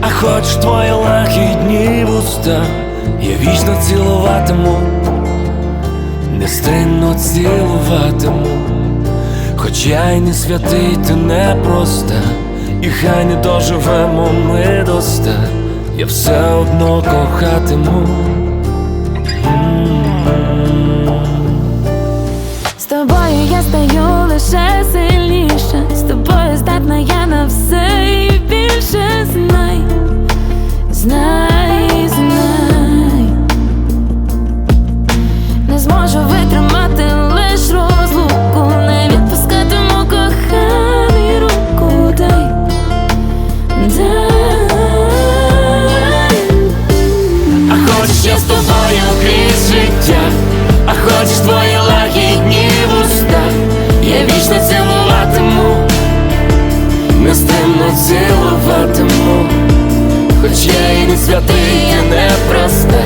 а хоч твої лахідні вуста, я вічно цілуватиму, нестримно цілуватиму, хоч я й не святий, ти не проста, і хай не доживемо ми доста, я все одно кохатиму. З тобою я стаю лише сильніше, з тобою здатна я на все і більше. Знай, знай, знай, не зможу витримати лиш розлуку, не відпускатиму коханий руку, дай, дай. А хочеш я з хочеш твої нестримно цілуватиму, хоч я і не святий, я не проста,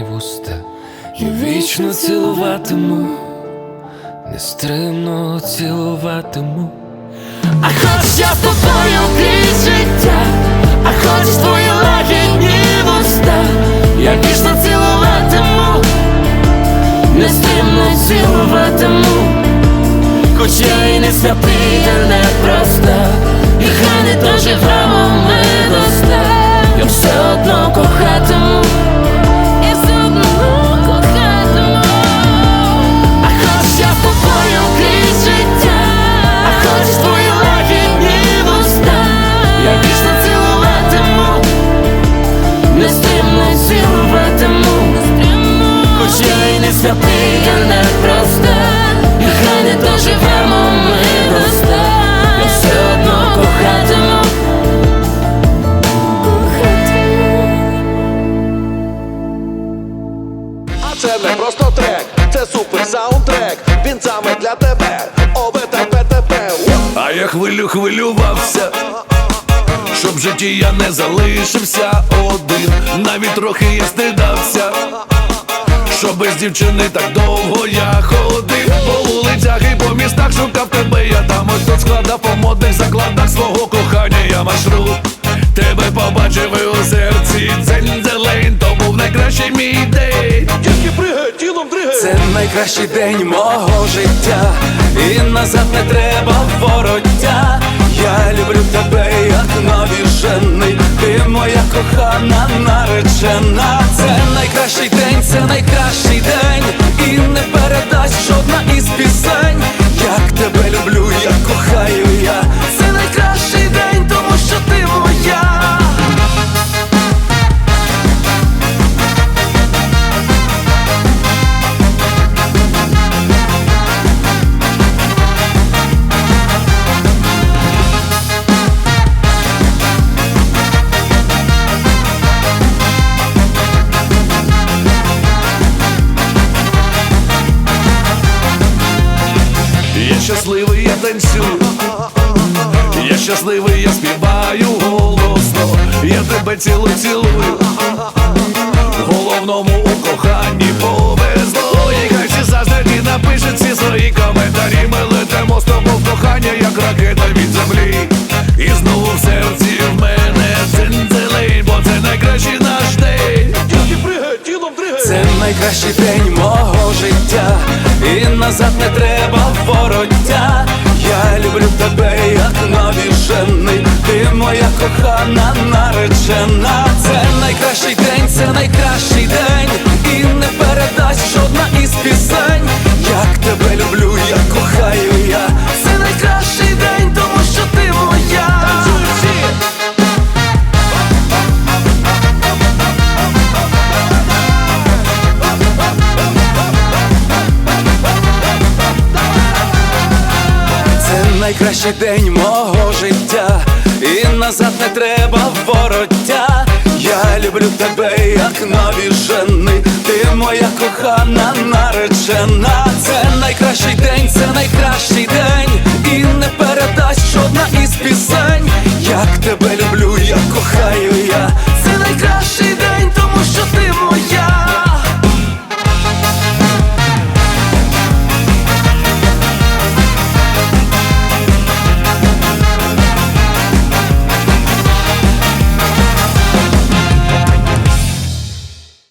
лагідні вуста, я вічно цілуватиму, нестримно цілуватиму. А хочеш я з тобою крізь життя, а хочеш твої лагідні вуста, я вічно цілуватиму, нестримно цілуватиму. Хоч я і не святий, та не проста, святий, та не проста, і хай не доживемо ми до ста, я все одно кохатиму. А це не просто трек, це супер саундтрек. Він саме для тебе. ОВТПТП. А я хвилю хвилювався, щоб в житті я не залишився один, навіть трохи я стидався, що без дівчини так довго я ходив по вулицях і по містах шукав тебе, я там ось тут складав по модних закладах свого кохання, я маршрут Тебе побачив і у серці дзень-дзелень, то був найкращий мій день. Тільки пригай, тілом дригай. Це найкращий день мого життя, і назад не треба вороття. Я люблю тебе, як навіжений, ти моя кохана наречена. Танцюю, я щасливий, я співаю голосно, я тебе цілую, цілую. Головному у коханні повезло. І хай всі заздрені напишуть всі свої коментарі. Ми летимо з тобою в кохання, як ракета від землі. І знову в серці в мене дзинь-дзелень, бо це найкращий наш день. Тілом. Це найкращий день мого життя, і назад не треба Охрена, це найкращий день, це найкращий день, і не передасть жодна із пісень. Як тебе люблю, як кохаю я. Це найкращий день, тому що ти моя. Це найкращий день мого життя назад не треба вороття. Я люблю тебе, як нові жени, ти моя кохана наречена. Це найкращий день, це найкращий день, і не передасть жодна із пісень. Як тебе